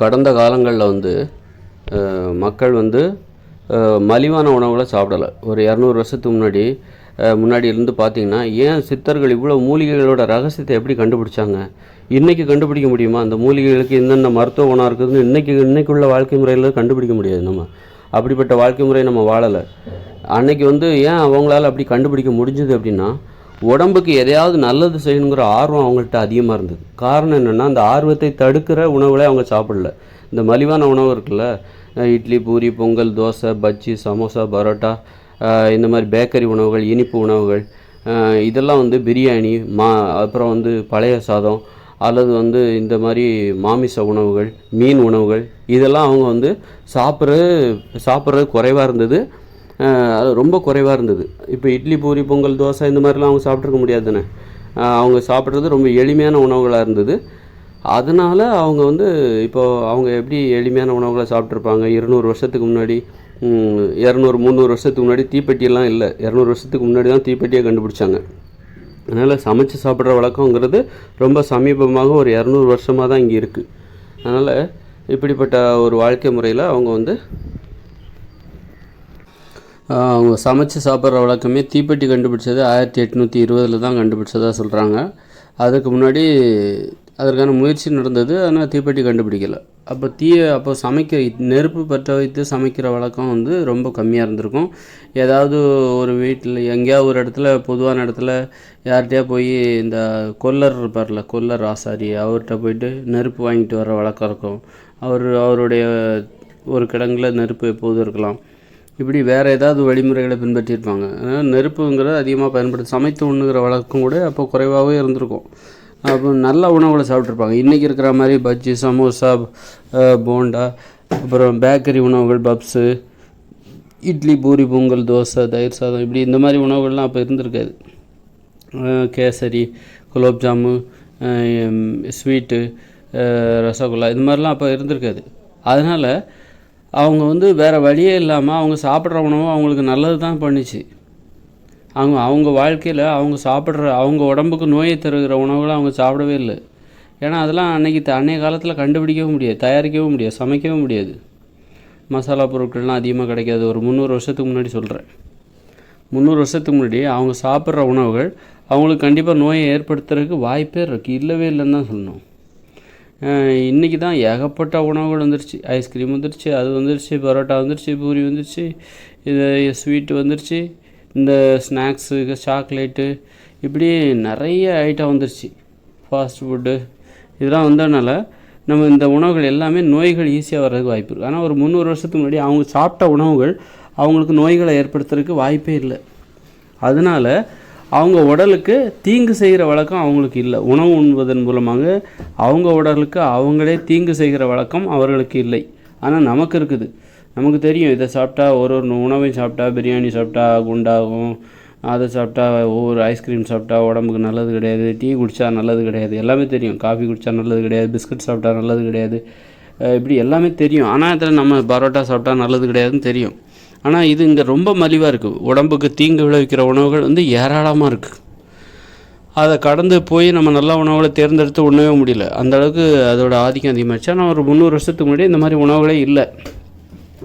கடந்த காலங்களில் வந்து மக்கள் வந்து மலிவான உணவுகளை சாப்பிடலை. ஒரு இரநூறு வருஷத்துக்கு முன்னாடி முன்னாடி இருந்து பார்த்தீங்கன்னா ஏன் சித்தர்கள் இவ்வளோ மூலிகைகளோட ரகசியத்தை எப்படி கண்டுபிடிச்சாங்க? இன்றைக்கி கண்டுபிடிக்க முடியுமா? அந்த மூலிகைகளுக்கு என்னென்ன மருத்துவ குணம் இருக்குதுன்னு இன்றைக்கி இன்னைக்குள்ள வாழ்க்கை முறையில் கண்டுபிடிக்க முடியாது நம்ம. அப்படிப்பட்ட வாழ்க்கை முறை நம்ம வாழலை. அன்னைக்கு வந்து ஏன் அவங்களால அப்படி கண்டுபிடிக்க முடிஞ்சது அப்படின்னா உடம்புக்கு எதையாவது நல்லது செய்யணுங்கிற ஆர்வம் அவங்கள்ட்ட அதிகமாக இருந்தது. காரணம் என்னென்னா அந்த ஆர்வத்தை தடுக்கிற உணவுகளை அவங்க சாப்பிடல. இந்த மலிவான உணவு இருக்குல்ல இட்லி பூரி பொங்கல் தோசை பஜ்ஜி சமோசா பரோட்டா இந்த மாதிரி பேக்கரி உணவுகள் இனிப்பு உணவுகள் இதெல்லாம் வந்து பிரியாணி மா அப்புறம் வந்து பழைய சாதம் அல்லது வந்து இந்த மாதிரி மாமிச உணவுகள் மீன் உணவுகள் இதெல்லாம் அவங்க வந்து சாப்பிட்றது சாப்பிட்றது குறைவாக இருந்தது. அது ரொம்ப குறைவாக இருந்தது. இப்போ இட்லி பூரி பொங்கல் தோசை இந்த மாதிரிலாம் அவங்க சாப்பிட்ருக்க முடியாது தானே? அவங்க சாப்பிட்றது ரொம்ப எளிமையான உணவுகளாக இருந்தது. அதனால் அவங்க வந்து இப்போ அவங்க எப்படி எளிமையான உணவுகளை சாப்பிட்ருப்பாங்க இருநூறு வருஷத்துக்கு முன்னாடி இரநூறு முந்நூறு வருஷத்துக்கு முன்னாடி தீப்பெட்டியெல்லாம் இல்லை. இரநூறு வருஷத்துக்கு முன்னாடி தான் தீப்பெட்டியை கண்டுபிடிச்சாங்க. அதனால் சமைச்சு சாப்பிட்ற வழக்கங்கிறது ரொம்ப சமீபமாக ஒரு இரநூறு வருஷமாக தான் இங்கே இருக்குது அதனால் இப்படிப்பட்ட ஒரு வாழ்க்கை முறையில் அவங்க வந்து அவங்க சமைச்சு சாப்பிட்ற வழக்கமே தீப்பெட்டி கண்டுபிடிச்சது ஆயிரத்தி எட்நூற்றி இருபதில் தான் கண்டுபிடிச்சதாக சொல்கிறாங்க அதுக்கு முன்னாடி அதற்கான முயற்சி நடந்தது ஆனால் தீப்பெட்டி கண்டுபிடிக்கல. அப்போ தீய அப்போ சமைக்க நெருப்பு பற்ற வைத்து சமைக்கிற வழக்கம் வந்து ரொம்ப கம்மியாக இருந்திருக்கும். ஏதாவது ஒரு வீட்டில் எங்கேயாவது ஒரு இடத்துல பொதுவான இடத்துல யார்கிட்டயா போய் இந்த கொல்லர் இருப்பார்ல கொல்லர் ஆசாரி அவர்கிட்ட போயிட்டு நெருப்பு வாங்கிட்டு வர வழக்கம் இருக்கும். அவர் அவருடைய ஒரு கிடங்கில் நெருப்பு எப்போதும் இருக்கலாம். இப்படி வேறு ஏதாவது வழிமுறைகளை பின்பற்றியிருப்பாங்க. அதனால் நெருப்புங்கிறது அதிகமாக பயன்படுத்தி சமைத்து உண்ணுகிற வழக்கம் கூட அப்போ குறைவாகவே இருந்திருக்கும். அப்போ நல்ல உணவுகளை சாப்பிட்ருப்பாங்க இன்றைக்கி இருக்கிற மாதிரி பஜ்ஜி சமோசா போண்டா அப்புறம் பேக்கரி உணவுகள் பப்ஸு இட்லி பூரி பொங்கல் தோசை தயிர் சாதம் இப்படி இந்த மாதிரி உணவுகள்லாம் அப்போ இருந்திருக்காது. கேசரி குலோப்ஜாமு ஸ்வீட்டு ரசகுல்லா இது மாதிரிலாம் அப்போ இருந்திருக்காது. அதனால் அவங்க வந்து வேறு வழியே இல்லாமல் அவங்க சாப்பிட்ற உணவு அவங்களுக்கு நல்லது தான் பண்ணுச்சு. அவங்க அவங்க வாழ்க்கையில் அவங்க சாப்பிட்ற அவங்க உடம்புக்கு நோயை தருகிற உணவுகளை அவங்க சாப்பிடவே இல்லை. ஏன்னா அதெல்லாம் அன்றைக்கி த- அன்னைய காலத்தில் கண்டுபிடிக்கவும் முடியாது தயாரிக்கவும் முடியாது சமைக்கவும் முடியாது. மசாலா பொருட்கள்லாம் அதிகமாக கிடைக்காது. ஒரு முந்நூறு வருஷத்துக்கு முன்னாடி சொல்கிறேன் முந்நூறு வருஷத்துக்கு முன்னாடி அவங்க சாப்பிட்ற உணவுகள் அவங்களுக்கு கண்டிப்பாக நோயை ஏற்படுத்துறதுக்கு வாய்ப்பே இருக்குது இல்லவே இல்லைன்னு தான் சொல்லணும். இன்றைக்கி தான் ஏகப்பட்ட உணவுகள் வந்துருச்சு. ஐஸ்கிரீம் வந்துருச்சு அது வந்துருச்சு பரோட்டா வந்துருச்சு பூரி வந்துருச்சு இது ஸ்வீட்டு வந்துருச்சு இந்த ஸ்நாக்ஸு சாக்லேட்டு இப்படி நிறைய ஐட்டம் வந்துருச்சு. ஃபாஸ்ட் ஃபுட்டு இதெல்லாம் வந்ததுனால நம்ம இந்த உணவுகள் எல்லாமே நோய்கள் ஈஸியாக வர்றதுக்கு வாய்ப்பு இருக்குது ஆனால் ஒரு முந்நூறு வருஷத்துக்கு முன்னாடி அவங்க சாப்பிட்ட உணவுகள் அவங்களுக்கு நோய்களை ஏற்படுத்துறதுக்கு வாய்ப்பே இல்லை. அதனால் அவங்க உடலுக்கு தீங்கு செய்கிற வழக்கம் அவங்களுக்கு இல்லை. உணவு உண்பதன் மூலமாக அவங்க உடலுக்கு அவங்களே தீங்கு செய்கிற வழக்கம் அவர்களுக்கு இல்லை. ஆனால் நமக்கு இருக்குது. நமக்கு தெரியும் இதை சாப்பிட்டா ஒரு ஒரு உணவையும் சாப்பிட்டா பிரியாணி சாப்பிட்டா குண்டாகும். அதை சாப்பிட்டா ஒவ்வொரு ஐஸ்கிரீம் சாப்பிட்டா உடம்புக்கு நல்லது கிடையாது. டீ குடித்தா நல்லது கிடையாது. எல்லாமே தெரியும். காஃபி குடித்தா நல்லது கிடையாது. பிஸ்கட் சாப்பிட்டா நல்லது கிடையாது. இப்படி எல்லாமே தெரியும். ஆனால் இதில் நம்ம பரோட்டா சாப்பிட்டா நல்லது கிடையாதுன்னு தெரியும். ஆனால் இது இங்கே ரொம்ப மலிவாக இருக்குது உடம்புக்கு தீங்கு விளைவிக்கிற உணவுகள் வந்து ஏராளமாக இருக்குது அதை கடந்து போய் நம்ம நல்ல உணவுகளை தேர்ந்தெடுத்து உண்ணவே முடியல. அந்த அளவுக்கு அதோட ஆதிக்கம் அதிகமாகிடுச்சு ஆனால் ஒரு முந்நூறு வருஷத்துக்கு முன்னாடி இந்த மாதிரி உணவுகளே இல்லை.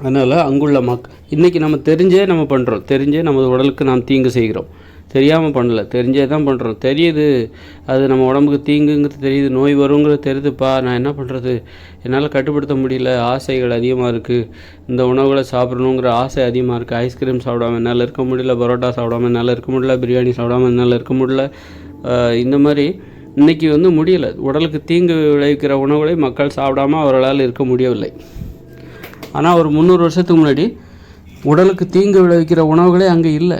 அதனால் அங்குள்ள மக் இன்றைக்கி நம்ம தெரிஞ்சே நம்ம பண்ணுறோம் தெரிஞ்சே நமது உடலுக்கு நாம் தீங்கு செய்கிறோம். தெரியாமல் பண்ணல. தெரிஞ்சே தான் பண்ணுறோம் தெரியுது. அது நம்ம உடம்புக்கு தீங்குங்கிறது தெரியுது. நோய் வருங்கிறது தெரியுதுப்பா. நான் என்ன பண்ணுறது என்னால் கட்டுப்படுத்த முடியல. ஆசைகள் அதிகமாக இருக்குது இந்த உணவுகளை சாப்பிடணுங்கிற ஆசை அதிகமாக இருக்குது ஐஸ்கிரீம் சாப்பிடாம என்னால் இருக்க முடியல. பரோட்டா சாப்பிடாம என்னால் இருக்க முடியல. பிரியாணி சாப்பிடாம என்னால் இருக்க முடியல. இந்த மாதிரி இன்றைக்கி வந்து முடியல. உடலுக்கு தீங்கு விளைவிக்கிற உணவுகளை மக்கள் சாப்பிடாம அவர்களால் இருக்க முடியவில்லை. ஆனால் ஒரு முந்நூறு வருஷத்துக்கு முன்னாடி உடலுக்கு தீங்கு விளைவிக்கிற உணவுகளே அங்கே இல்லை.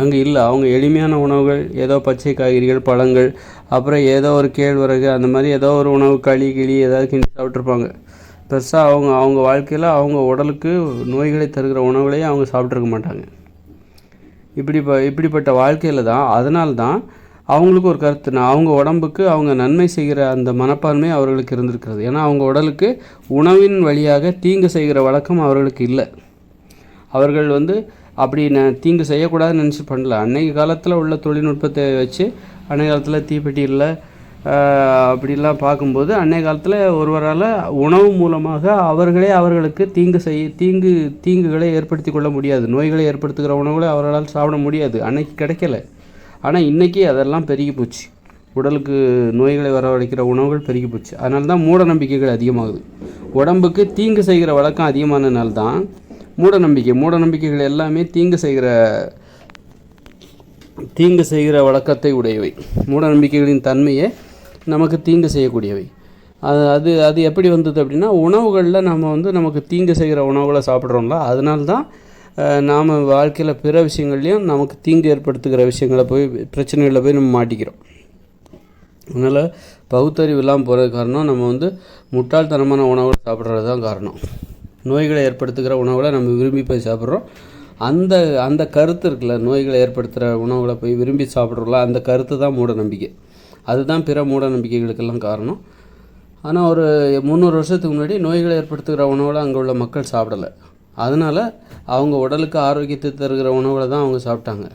அங்கே இல்லை. அவங்க எளிமையான உணவுகள் ஏதோ பச்சை காய்கறிகள் பழங்கள் அப்புறம் ஏதோ ஒரு கேழ்வரகு அந்த மாதிரி ஏதோ ஒரு உணவு களி கிளி ஏதாவது கிண்டி சாப்பிட்ருப்பாங்க பெருசாக அவங்க அவங்க வாழ்க்கையில் அவங்க உடலுக்கு நோய்களை தருகிற உணவுகளையும் அவங்க சாப்பிட்ருக்க மாட்டாங்க. இப்படி ப இப்படிப்பட்ட வாழ்க்கையில் தான் அதனால தான் அவங்களுக்கு ஒரு கருத்து. நான் அவங்க உடம்புக்கு அவங்க நன்மை செய்கிற அந்த மனப்பான்மை அவர்களுக்கு இருந்திருக்கிறது. ஏன்னா அவங்க உடலுக்கு உணவின் வழியாக தீங்கு செய்கிற வழக்கம் அவர்களுக்கு இல்லை. அவர்கள் வந்து அப்படி நான் தீங்கு செய்யக்கூடாதுன்னு நினச்சி பண்ணல. அன்னைக்கு காலத்தில் உள்ள தொழில்நுட்பத்தை வச்சு அன்னைய காலத்தில் தீப்பெட்டியில் அப்படிலாம் பார்க்கும்போது அன்னைய காலத்தில் ஒருவரால் உணவு மூலமாக அவர்களே அவர்களுக்கு தீங்கு செய்ய தீங்கு தீங்குகளை ஏற்படுத்தி கொள்ள முடியாது. நோய்களை ஏற்படுத்துகிற உணவுகளை அவர்களால் சாப்பிட முடியாது. அன்னைக்கு கிடைக்கல. ஆனால் இன்றைக்கி அதெல்லாம் பெருகி போச்சு. உடலுக்கு நோய்களை வரவழைக்கிற உணவுகள் பெருகி போச்சு. அதனால தான் மூட நம்பிக்கைகள் அதிகமாகுது. உடம்புக்கு தீங்கு செய்கிற வழக்கம் அதிகமானதுனால தான் மூட நம்பிக்கை மூட நம்பிக்கைகள் எல்லாமே தீங்கு செய்கிற தீங்கு செய்கிற வழக்கத்தை உடையவை. மூட நம்பிக்கைகளின் தன்மையே நமக்கு தீங்கு செய்யக்கூடியவை. அது அது அது எப்படி வந்தது அப்படின்னா உணவுகளில் நம்ம வந்து நமக்கு தீங்கு செய்கிற உணவுகளை சாப்பிட்றோம்ல அதனால்தான் நாம் வாழ்க்கையில் பிற விஷயங்கள்லையும் நமக்கு தீங்கு ஏற்படுத்துகிற விஷயங்களை போய் பிரச்சனைகளில் போய் நம்ம மாட்டிக்கிறோம். அதனால் பகுத்தறிவு இல்லாமல் போகிறது காரணம் நம்ம வந்து முட்டாள்தனமான உணவுகளை சாப்பிட்றது தான் காரணம். நோய்களை ஏற்படுத்துகிற உணவுகளை நம்ம விரும்பி போய் சாப்பிட்றோம். அந்த அந்த கருத்து இருக்குல்ல நோய்களை ஏற்படுத்துகிற உணவுகளை போய் விரும்பி சாப்பிட்றோம்ல அந்த கருத்து தான் மூட நம்பிக்கை அதுதான் பிற மூட நம்பிக்கைகளுக்கெல்லாம் காரணம். ஆனால் ஒரு முந்நூறு வருஷத்துக்கு முன்னாடி நோய்களை ஏற்படுத்துகிற உணவுகளை அங்கே உள்ள மக்கள் சாப்பிடலை. அதனால் அவங்க உடலுக்கு ஆரோக்கியத்தை தருகிற உணவுகளை தான் அவங்க சாப்பிட்டாங்க.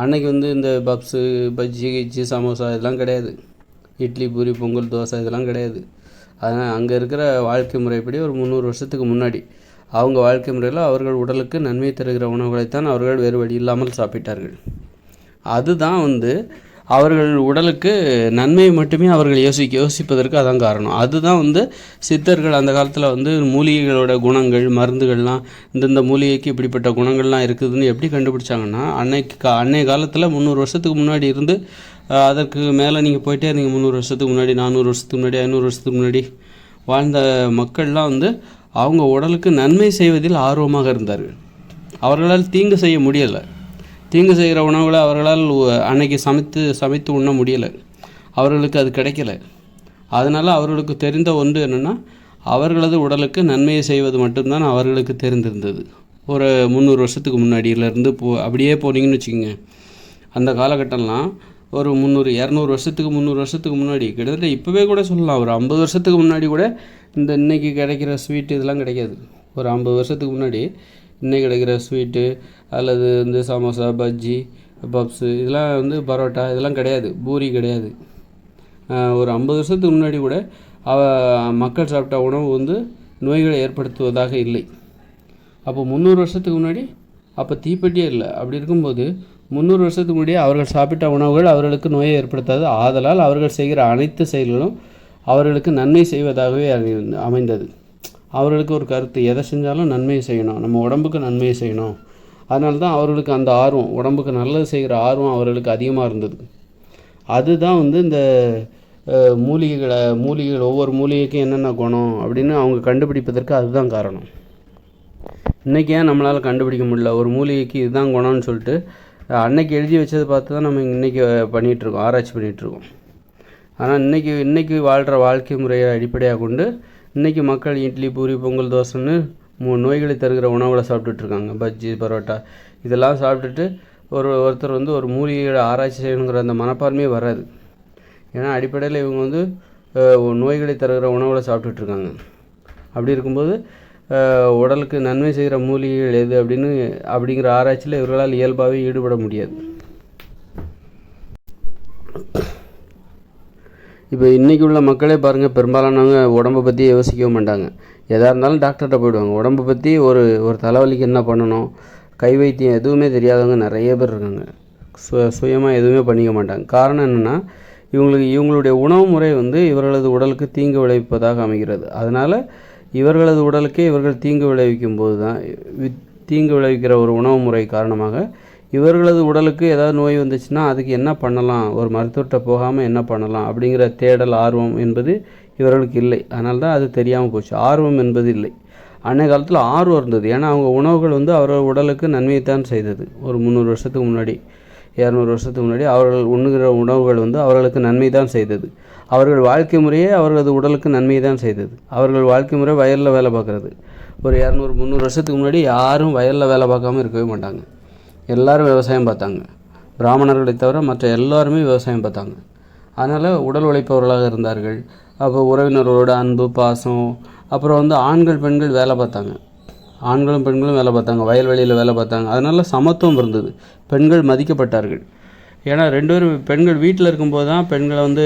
அன்னைக்கு வந்து இந்த பப்ஸு பஜ்ஜி கிஜ்ஜி சமோசா இதெல்லாம் கிடையாது. இட்லி பூரி பொங்கல் தோசை இதெல்லாம் கிடையாது. அதனால் அங்கே இருக்கிற வாழ்க்கை முறைப்படி ஒரு முந்நூறு வருஷத்துக்கு முன்னாடி அவங்க வாழ்க்கை முறையில் அவர்கள் உடலுக்கு நன்மை தருகிற உணவுகளைத்தான் அவர்கள் வேறு வழி இல்லாமல் சாப்பிட்டார்கள். அதுதான் வந்து அவர்கள் உடலுக்கு நன்மையை மட்டுமே அவர்கள் யோசிக்க யோசிப்பதற்கு அதான் காரணம். அதுதான் வந்து சித்தர்கள் அந்த காலத்தில் வந்து மூலிகைகளோட குணங்கள் மருந்துகள்லாம் இந்தந்த மூலிகைக்கு இப்படிப்பட்ட குணங்கள்லாம் இருக்குதுன்னு எப்படி கண்டுபிடிச்சாங்கன்னா அன்னைக்கு கா அன்னைய காலத்தில் முந்நூறு வருஷத்துக்கு முன்னாடி இருந்து அதற்கு மேலே நீங்கள் போயிட்டே இருந்தீங்க. முந்நூறு வருஷத்துக்கு முன்னாடி நானூறு வருஷத்துக்கு முன்னாடி ஐநூறு வருஷத்துக்கு முன்னாடி வாழ்ந்த மக்கள்லாம் வந்து அவங்க உடலுக்கு நன்மை செய்வதில் ஆர்வமாக இருந்தார்கள். அவர்களால் தீங்கு செய்ய முடியலை. தீங்கு செய்கிற உணவுகளை அவர்களால் அன்னைக்கு சமைத்து சமைத்து உண்ண முடியலை. அவர்களுக்கு அது கிடைக்கல. அதனால் அவர்களுக்கு தெரிந்த ஒன்று என்னென்னா அவர்களது உடலுக்கு நன்மையை செய்வது மட்டும்தான் அவர்களுக்கு தெரிந்திருந்தது. ஒரு முந்நூறு வருஷத்துக்கு முன்னாடியிலேருந்து போ அப்படியே போனீங்கன்னு வச்சுக்கோங்க. அந்த காலகட்டம்லாம் ஒரு முந்நூறு இரநூறு வருஷத்துக்கு முந்நூறு வருஷத்துக்கு முன்னாடி கிட்டத்தட்ட இப்போவே கூட சொல்லலாம். ஒரு ஐம்பது வருஷத்துக்கு முன்னாடி கூட இந்த இன்றைக்கி கிடைக்கிற ஸ்வீட்டு இதெல்லாம் கிடைக்காது. ஒரு ஐம்பது வருஷத்துக்கு முன்னாடி இன்னைக்கு கிடைக்கிற ஸ்வீட்டு அல்லது இந்த சமோசா பஜ்ஜி பப்ஸு இதெல்லாம் வந்து பரோட்டா இதெல்லாம் கிடையாது. பூரி கிடையாது. ஒரு ஐம்பது வருஷத்துக்கு முன்னாடி கூட அவ மக்கள் சாப்பிட்ட உணவு வந்து நோய்களை ஏற்படுத்துவதாக இல்லை. அப்போ முந்நூறு வருஷத்துக்கு முன்னாடி அப்போ தீப்பெட்டியே இல்லை. அப்படி இருக்கும்போது முந்நூறு வருஷத்துக்கு முன்னாடி அவர்கள் சாப்பிட்ட உணவுகள் அவர்களுக்கு நோயை ஏற்படுத்தாது. ஆதலால் அவர்கள் செய்கிற அனைத்து செயல்களும் அவர்களுக்கு நன்மை செய்வதாகவே அமைந்தது. அவர்களுக்கு ஒரு கருத்து எதை செஞ்சாலும் நன்மையை செய்யணும். நம்ம உடம்புக்கு நன்மையை செய்யணும். அதனால தான் அவர்களுக்கு அந்த ஆர்வம். உடம்புக்கு நல்லது செய்கிற ஆர்வம் அவர்களுக்கு அதிகமாக இருந்தது. அதுதான் வந்து இந்த மூலிகைகளை மூலிகைகள் ஒவ்வொரு மூலிகைக்கும் என்னென்ன குணம் அப்படின்னு அவங்க கண்டுபிடிப்பதற்கு அதுதான் காரணம். இன்றைக்கி ஏன் நம்மளால் கண்டுபிடிக்க முடியல? ஒரு மூலிகைக்கு இதுதான் குணம்னு சொல்லிட்டு அன்னைக்கு எழுதி வச்சதை பார்த்து தான் நம்ம இன்றைக்கி பண்ணிகிட்ருக்கோம் ஆராய்ச்சி பண்ணிகிட்ருக்கோம் ஆனால் இன்றைக்கி இன்றைக்கி வாழ்கிற வாழ்க்கை முறையை அடிப்படையாக கொண்டு இன்றைக்கி மக்கள் இட்லி பூரி பொங்கல் தோசைன்னு மூ நோய்களை தருகிற உணவுகளை சாப்பிட்டுட்ருக்காங்க. பஜ்ஜி பரோட்டா இதெல்லாம் சாப்பிட்டுட்டு ஒரு ஒருத்தர் வந்து ஒரு மூலிகையோட ஆராய்ச்சி செய்யணுங்கிற அந்த மனப்பான்மையே வராது. ஏன்னா அடிப்படையில் இவங்க வந்து நோய்களை தருகிற உணவுகளை சாப்பிட்டுட்ருக்காங்க. அப்படி இருக்கும்போது உடலுக்கு நன்மை செய்கிற மூலிகைகள் எது அப்படின்னு அப்படிங்கிற ஆராய்ச்சியில் இவர்களால் இயல்பாகவே ஈடுபட முடியாது. இப்போ இன்றைக்கி உள்ள மக்களே பாருங்கள் பெரும்பாலானவங்க உடம்பை பற்றி யோசிக்கவே மாட்டாங்க. எதாக இருந்தாலும் டாக்டர்கிட்ட போயிடுவாங்க. உடம்பை பற்றி ஒரு ஒரு தலைவலிக்கு என்ன பண்ணணும்? கை வைத்தியம் எதுவுமே தெரியாதவங்க நிறைய பேர் இருக்காங்க. சு சுயமாக எதுவுமே பண்ணிக்க மாட்டாங்க. காரணம் என்னென்னா இவங்களுக்கு இவங்களுடைய உணவு முறை வந்து இவர்களது உடலுக்கு தீங்கு விளைவிப்பதாக அமைகிறது. அதனால் இவர்களது உடலுக்கே இவர்கள் தீங்கு விளைவிக்கும் போது தான் வி- தீங்கு விளைவிக்கிற ஒரு உணவு முறை காரணமாக இவர்களது உடலுக்கு ஏதாவது நோய் வந்துச்சுன்னா அதுக்கு என்ன பண்ணலாம்? ஒரு மருத்துவர்கிட்ட போகாமல் என்ன பண்ணலாம்? அப்படிங்கிற தேடல் ஆர்வம் என்பது இவர்களுக்கு இல்லை. அதனால தான் அது தெரியாமல் போச்சு. ஆர்வம் என்பது இல்லை. அன்றைய காலத்தில் ஆர்வம் இருந்தது. ஏன்னா அவங்க உணவுகள் வந்து அவர்கள் உடலுக்கு நன்மையைத்தான் செய்தது. ஒரு முந்நூறு வருஷத்துக்கு முன்னாடி இரநூறு வருஷத்துக்கு முன்னாடி அவர்கள் உண்ணுகிற உணவுகள் வந்து அவர்களுக்கு நன்மை தான் செய்தது. அவர்கள் வாழ்க்கை முறையே அவர்களது உடலுக்கு நன்மை தான் செய்தது. அவர்கள் வாழ்க்கை முறை வயலில் வேலை பார்க்குறது. ஒரு இரநூறு முந்நூறு வருஷத்துக்கு முன்னாடி யாரும் வயலில் வேலை பார்க்காம இருக்கவே மாட்டாங்க. எல்லோரும் விவசாயம் பார்த்தாங்க. பிராமணர்களை தவிர மற்ற எல்லாருமே விவசாயம் பார்த்தாங்க. அதனால் உடல் உழைப்பவர்களாக இருந்தார்கள். அப்போ உறவினர்களோட அன்பு பாசம் அப்புறம் வந்து ஆண்கள் பெண்கள் வேலை பார்த்தாங்க. ஆண்களும் பெண்களும் வேலை பார்த்தாங்க. வயல்வெளியில் வேலை பார்த்தாங்க. அதனால் சமத்துவம் இருந்தது. பெண்கள் மதிக்கப்பட்டார்கள். ஏன்னா ரெண்டு பேரும் பெண்கள் வீட்டில் இருக்கும்போது தான் பெண்களை வந்து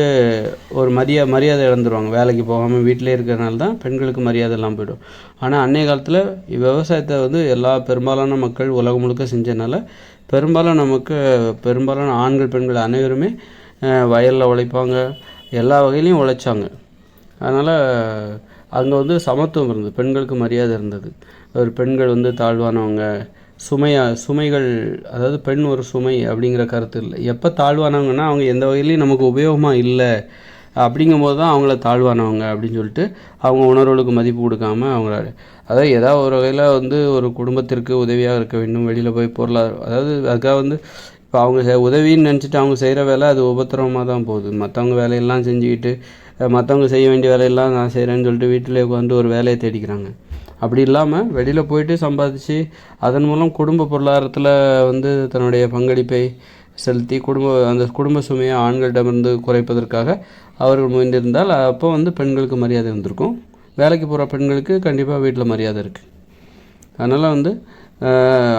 ஒரு மரியா மரியாதை இழந்துருவாங்க. வேலைக்கு போகாமல் வீட்டிலே இருக்கிறனால தான் பெண்களுக்கு மரியாதை எல்லாம் போயிடும். ஆனால் அன்றைய காலத்தில் விவசாயத்தை வந்து எல்லா பெரும்பாலான மக்கள் உலகம் முழுக்க செஞ்சனால பெரும்பாலும் நமக்கு பெரும்பாலான ஆண்கள் பெண்கள் அனைவருமே வயலில் உழைப்பாங்க. எல்லா வகையிலையும் உழைச்சாங்க. அதனால் அங்கே வந்து சமத்துவம் இருந்தது. பெண்களுக்கு மரியாதை இருந்தது. ஒரு பெண்கள் வந்து தாழ்வானவங்க சுமையா சுமைகள் அதாவது பெண் ஒரு சுமை அப்படிங்கிற கருத்து இல்லை. எப்போ தாழ்வானவங்கன்னா அவங்க எந்த வகையிலையும் நமக்கு உபயோகமாக இல்லை அப்படிங்கும்போது தான் அவங்கள தாழ்வானவங்க அப்படின்னு சொல்லிட்டு அவங்க உணர்வுகளுக்கு மதிப்பு கொடுக்காம அவங்கள அதாவது ஏதாவது ஒரு வகையில் வந்து ஒரு குடும்பத்திற்கு உதவியாக இருக்க வேண்டும் வெளியில் போய் பொருளாதார அதாவது அதுக்காக வந்து இப்போ அவங்க செ- உதவின்னு நினச்சிட்டு அவங்க செய்கிற வேலை அது உபத்திரவமாக தான் போகுது. மற்றவங்க வேலையெல்லாம் செஞ்சுக்கிட்டு மற்றவங்க செய்ய வேண்டிய வேலையெல்லாம் நான் செய்கிறேன்னு சொல்லிட்டு வீட்டிலே உட்காந்து ஒரு வேலையை தேடிக்கிறாங்க. அப்படி இல்லாமல் வெளியில் போயிட்டு சம்பாதிச்சு அதன் மூலம் குடும்ப பொருளாதாரத்தில் வந்து தன்னுடைய பங்களிப்பை செலுத்தி குடும்ப அந்த குடும்ப சுமையை ஆண்களிடமிருந்து குறைப்பதற்காக அவர்கள் முயன்றிருந்தால் அப்போ வந்து பெண்களுக்கு மரியாதை வந்திருக்கும். வேலைக்கு போகிற பெண்களுக்கு கண்டிப்பாக வீட்டில் மரியாதை இருக்குது அதனால் வந்து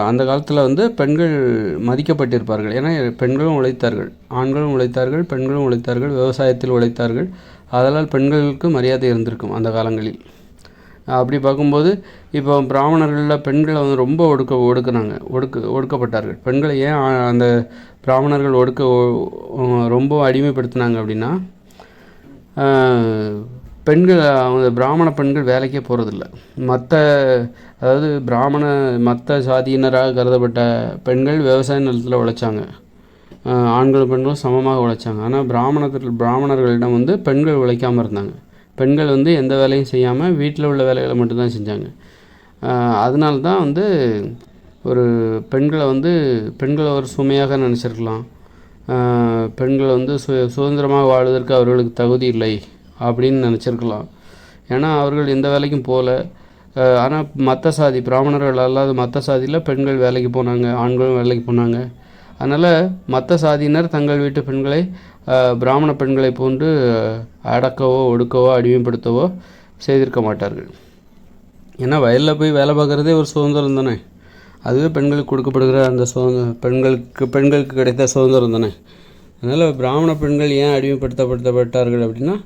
அந்த காலத்தில் வந்து பெண்கள் மதிக்கப்பட்டிருப்பார்கள். ஏன்னா பெண்களும் உழைத்தார்கள். ஆண்களும் உழைத்தார்கள் பெண்களும் உழைத்தார்கள் விவசாயத்தில் உழைத்தார்கள். அதனால் பெண்களுக்கு மரியாதை இருந்திருக்கும் அந்த காலங்களில். அப்படி பார்க்கும்போது இப்போ பிராமணர்களில் பெண்களை வந்து ரொம்ப ஒடுக்க ஒடுக்குனாங்க. ஒடுக்கு ஒடுக்கப்பட்டார்கள். பெண்களை ஏன் அந்த பிராமணர்கள் ஒடுக்க ரொம்ப அடிமைப்படுத்தினாங்க அப்படின்னா பெண்கள் அவங்க பிராமண பெண்கள் வேலைக்கே போகிறதில்ல மற்ற அதாவது பிராமண மற்ற சாதியினராக கருதப்பட்ட பெண்கள் விவசாய நிலத்தில் உழைச்சாங்க. ஆண்களும் பெண்களும் சமமாக உழைச்சாங்க. ஆனால் பிராமணத்தில் பிராமணர்களிடம் வந்து பெண்கள் உழைக்காமல் இருந்தாங்க. பெண்கள் வந்து எந்த வேலையும் செய்யாமல் வீட்டில் உள்ள வேலைகளை மட்டும்தான் செஞ்சாங்க. அதனால தான் வந்து ஒரு பெண்களை வந்து பெண்களை ஒரு சுமையாக நினச்சிருக்கலாம். பெண்கள் வந்து சு சுதந்திரமாக வாழ்வதற்கு அவர்களுக்கு தகுதி இல்லை அப்படின்னு நினச்சிருக்கலாம். ஏன்னா அவர்கள் எந்த வேலைக்கும் போகல ஆனால் மற்ற சாதி பிராமணர்கள் அல்லாத மற்ற சாதியில் பெண்கள் வேலைக்கு போனாங்க ஆண்களும் வேலைக்கு போனாங்க. அதனால் மற்ற சாதியினர் தங்கள் வீட்டு பெண்களை பிராமண பெண்களை போன்று அடக்கவோ ஒடுக்கவோ அடிமைப்படுத்தவோ செய்திருக்க மாட்டார்கள். ஏன்னா வயலில் போய் வேலை பார்க்குறதே ஒரு சுதந்திரம் தானே? அதுவே பெண்களுக்கு கொடுக்கப்படுகிற அந்த சுதந்திர பெண்களுக்கு பெண்களுக்கு கிடைத்த சுதந்திரம் தானே? அதனால் பிராமண பெண்கள் ஏன் அடிமைப்படுத்தப்படுத்தப்பட்டார்கள் அப்படின்னா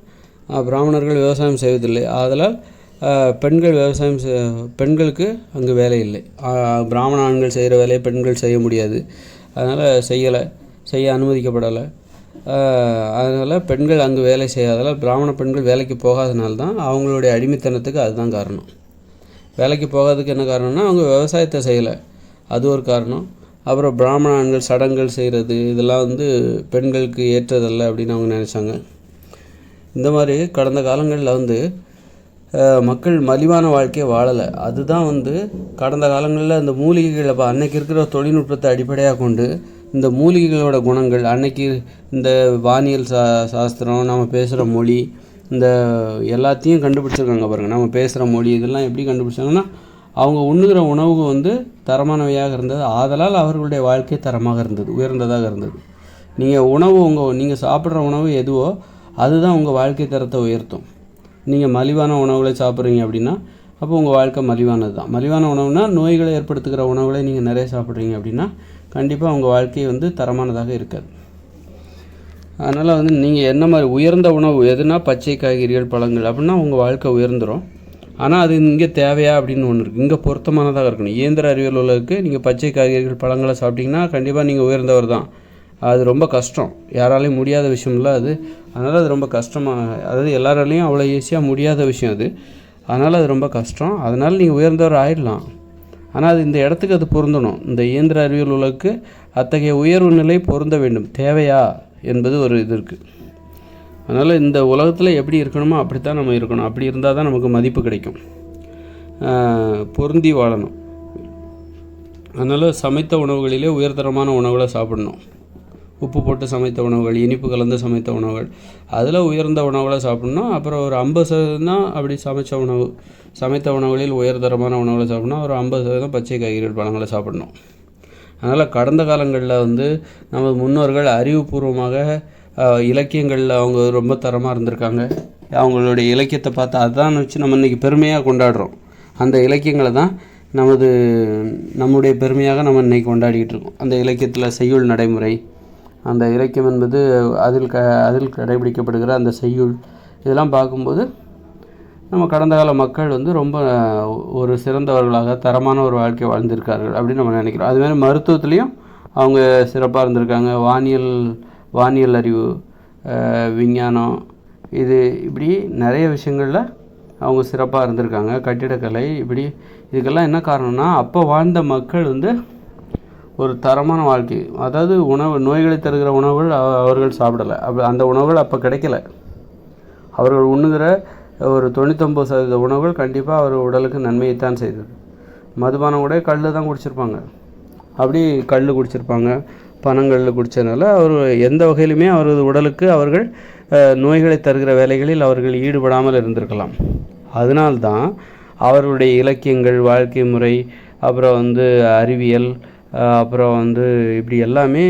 பிராமணர்கள் விவசாயம் செய்வதில்லை. ஆதலால் பெண்கள் விவசாயம் பெண்களுக்கு அங்கு வேலை இல்லை. பிராமண ஆண்கள் செய்கிற வேலையை பெண்கள் செய்ய முடியாது. அதனால் செய்யலை செய்ய அனுமதிக்கப்படலை. அதனால் பெண்கள் அங்கு வேலை செய்யாததால் பிராமண பெண்கள் வேலைக்கு போகாதனால தான் அவங்களுடைய அடிமைத்தனத்துக்கு அதுதான் காரணம். வேலைக்கு போகாததுக்கு என்ன காரணம்னா அவங்க விவசாயத்தை செய்யலை. அது ஒரு காரணம். அப்புறம் பிராமண ஆண்கள் சடங்குகள் செய்கிறது இதெல்லாம் வந்து பெண்களுக்கு ஏற்றதல்ல அப்படின்னு அவங்க நினச்சாங்க. இந்த மாதிரி கடந்த காலங்களில் வந்து மக்கள் மலிவான வாழ்க்கையை வாழலை. அதுதான் வந்து கடந்த காலங்களில் அந்த மூலிகைகளை இப்போ அன்னைக்கு இருக்கிற தொழில்நுட்பத்தை அடிப்படையாக கொண்டு இந்த மூலிகைகளோட குணங்கள் அன்னைக்கு இந்த வானியல் சா சாஸ்திரம் நம்ம பேசுகிற மொழி இந்த எல்லாத்தையும் கண்டுபிடிச்சிருக்காங்க பாருங்கள் நம்ம பேசுகிற மொழி இதெல்லாம் எப்படி கண்டுபிடிச்சாங்கன்னா அவங்க உண்ணுகிற உணவு வந்து தரமானவையாக இருந்தது. ஆதலால் அவர்களுடைய வாழ்க்கை தரமாக இருந்தது உயர்ந்ததாக இருந்தது. நீங்கள் உணவு உங்கள் நீங்கள் சாப்பிட்ற உணவு எதுவோ அதுதான் உங்கள் வாழ்க்கை தரத்தை உயர்த்தும். நீங்கள் மலிவான உணவுகளை சாப்பிட்றீங்க அப்படின்னா அப்போ உங்கள் வாழ்க்கை மலிவானது தான் மலிவான உணவுனால் நோய்களை ஏற்படுத்துகிற உணவுகளை நீங்கள் நிறைய சாப்பிட்றீங்க அப்படின்னா கண்டிப்பாக உங்கள் வாழ்க்கை வந்து தரமானதாக இருக்காது. அதனால் வந்து நீங்கள் என்ன மாதிரி உயர்ந்த உணவு எதுனா பச்சை காய்கறிகள் பழங்கள் அப்படின்னா உங்கள் வாழ்க்கை உயர்ந்துடும் ஆனால் அது இங்கே தேவையா அப்படின்னு ஒன்று இருக்குது இங்கே பொருத்தமானதாக இருக்கணும். இயந்திர அறிவியல் உள்ளதுக்கு நீங்கள் பச்சை காய்கறிகள் பழங்களை சாப்பிட்டீங்கன்னா கண்டிப்பாக நீங்கள் உயர்ந்தவர் தான். அது ரொம்ப கஷ்டம். யாராலையும் முடியாத விஷயம் இல்லை அது. அதனால் அது ரொம்ப கஷ்டமாக அதாவது எல்லாராலையும் அவ்வளோ ஈஸியாக முடியாத விஷயம் அது. அதனால் அது ரொம்ப கஷ்டம். அதனால் நீங்கள் உயர்ந்தவர் ஆயிடலாம். ஆனால் அது இந்த இடத்துக்கு அது பொருந்தணும். இந்த இயந்திர அறிவியல் உலகுக்கு அத்தகைய உயர்வு நிலை பொருந்த வேண்டும். தேவையா? என்பது ஒரு இது இருக்குது அதனால் இந்த உலகத்தில் எப்படி இருக்கணுமோ அப்படி தான் நம்ம இருக்கணும். அப்படி இருந்தால் தான் நமக்கு மதிப்பு கிடைக்கும். பொருந்தி வாழணும். அதனால் சமைத்த உணவுகளிலே உயர்தரமான உணவுகளை சாப்பிடணும். உப்பு போட்டு சமைத்த உணவுகள் இனிப்பு கலந்து சமைத்த உணவுகள். அதில் உயர்ந்த உணவுகளை சாப்பிட்ணும் அப்புறம் ஒரு ஐம்பது சதவீதம் தான் அப்படி சமைச்ச உணவு. சமைத்த உணவுகளில் உயர்தரமான உணவுகளை சாப்பிட்ணும் ஒரு ஐம்பது சதவீதம் பச்சை காய்கறிகள் பழங்களை சாப்பிடணும். அதனால் கடந்த காலங்களில் வந்து நமது முன்னோர்கள் அறிவுபூர்வமாக இலக்கியங்களில் அவங்க ரொம்ப தரமாக இருந்திருக்காங்க. அவங்களுடைய இலக்கியத்தை பார்த்து அதான் வச்சு நம்ம இன்றைக்கி பெருமையாக கொண்டாடுறோம். அந்த இலக்கியங்களை தான் நமது நம்முடைய பெருமையாக நம்ம இன்றைக்கி கொண்டாடிக்கிட்டு இருக்கோம். அந்த இலக்கியத்தில் செய்யுள் நடைமுறை அந்த இலக்கியம் என்பது அதில் க அதில் கடைபிடிக்கப்படுகிற அந்த செய்யுள். இதெல்லாம் பார்க்கும்போது நம்ம கடந்த கால மக்கள் வந்து ரொம்ப ஒரு சிறந்தவர்களாக தரமான ஒரு வாழ்க்கை வாழ்ந்திருக்கார்கள் அப்படின்னு நம்ம நினைக்கிறோம். அதுமாதிரி மருத்துவத்துலேயும் அவங்க சிறப்பாக இருந்திருக்காங்க. வானியல் வானியல் அறிவு விஞ்ஞானம் இது இப்படி நிறைய விஷயங்களில் அவங்க சிறப்பாக இருந்திருக்காங்க. கட்டிடக்கலை இப்படி இதுக்கெல்லாம் என்ன காரணம்னா அப்போ வாழ்ந்த மக்கள் வந்து ஒரு தரமான வாழ்க்கை. அதாவது உணவு நோய்களை தருகிற உணவுகள் அவர்கள் சாப்பிடலை. அப்போ அந்த உணவுகள் அப்போ கிடைக்கல. அவர்கள் உண்ணுகிற ஒரு தொண்ணூத்தொம்பது சதவீத உணவுகள் கண்டிப்பாக அவர் உடலுக்கு நன்மையைத்தான் செய்தது. மதுபானம் கூட கல் தான் குடிச்சிருப்பாங்க. அப்படி கல் குடிச்சிருப்பாங்க. பனங்கல் குடித்ததுனால அவர் எந்த வகையிலுமே அவரது உடலுக்கு அவர்கள் நோய்களை தருகிற வேலைகளில் அவர்கள் ஈடுபடாமல் இருந்திருக்கலாம். அதனால்தான் அவர்களுடைய இலக்கியங்கள் வாழ்க்கை முறை அப்புறம் வந்து அறிவியல் அப்புறம் வந்து இப்படி எல்லாமே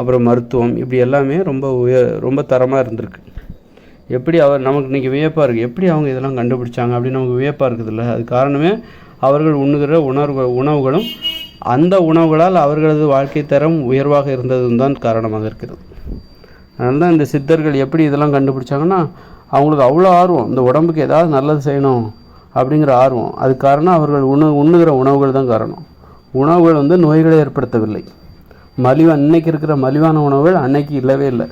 அப்புறம் மருத்துவம் இப்படி எல்லாமே ரொம்ப உய ரொம்ப தரமாக இருந்திருக்கு. எப்படி அவர் நமக்கு இன்றைக்கி வியப்பாக இருக்குது எப்படி அவங்க இதெல்லாம் கண்டுபிடிச்சாங்க அப்படின்னு நமக்கு வியப்பாக இருக்குதுல்ல. அது காரணமே அவர்கள் உண்ணுகிற உணர்வு உணவுகளும் அந்த உணவுகளால் அவர்களது வாழ்க்கை தரம் உயர்வாக இருந்ததும் தான் காரணமாக இருக்கிறது. அதனால தான் இந்த சித்தர்கள் எப்படி இதெல்லாம் கண்டுபிடிச்சாங்கன்னா அவங்களுக்கு அவ்வளோ ஆர்வம். இந்த உடம்புக்கு ஏதாவது நல்லது செய்யணும் அப்படிங்கிற ஆர்வம். அது காரணம் அவர்கள் உணவு உண்ணுகிற உணவுகள் தான் காரணம். உணவுகள் வந்து நோய்களை ஏற்படுத்தவில்லை. மலிவு அன்னைக்கு இருக்கிற மலிவான உணவுகள் அன்னைக்கு இல்லவே இல்லை.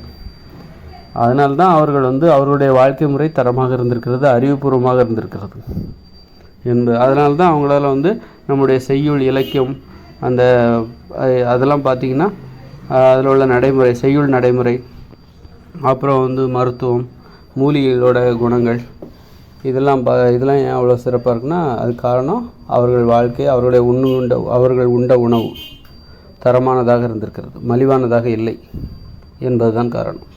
அதனால தான் அவர்கள் வந்து அவர்களுடைய வாழ்க்கை முறை தரமாக இருந்திருக்கிறது அறிவுபூர்வமாக இருந்திருக்கிறது. என்பது அதனால தான் அவங்களால வந்து நம்முடைய செய்யுள் இலக்கியம் அந்த அதெல்லாம் பார்த்திங்கன்னா அதில் உள்ள நடைமுறை செய்யுள் நடைமுறை அப்புறம் வந்து மருத்துவம் மூலிகைகளோட குணங்கள் இதெல்லாம் ப இதெல்லாம் ஏன் அவ்வளோ சிறப்பாக இருக்குன்னா அது காரணம் அவர்கள் வாழ்க்கை அவர்களுடைய உண்ணு உண்ட அவர்கள் உண்ட உணவு தரமானதாக இருந்திருக்கிறது மலிவானதாக இல்லை என்பதுதான் காரணம்.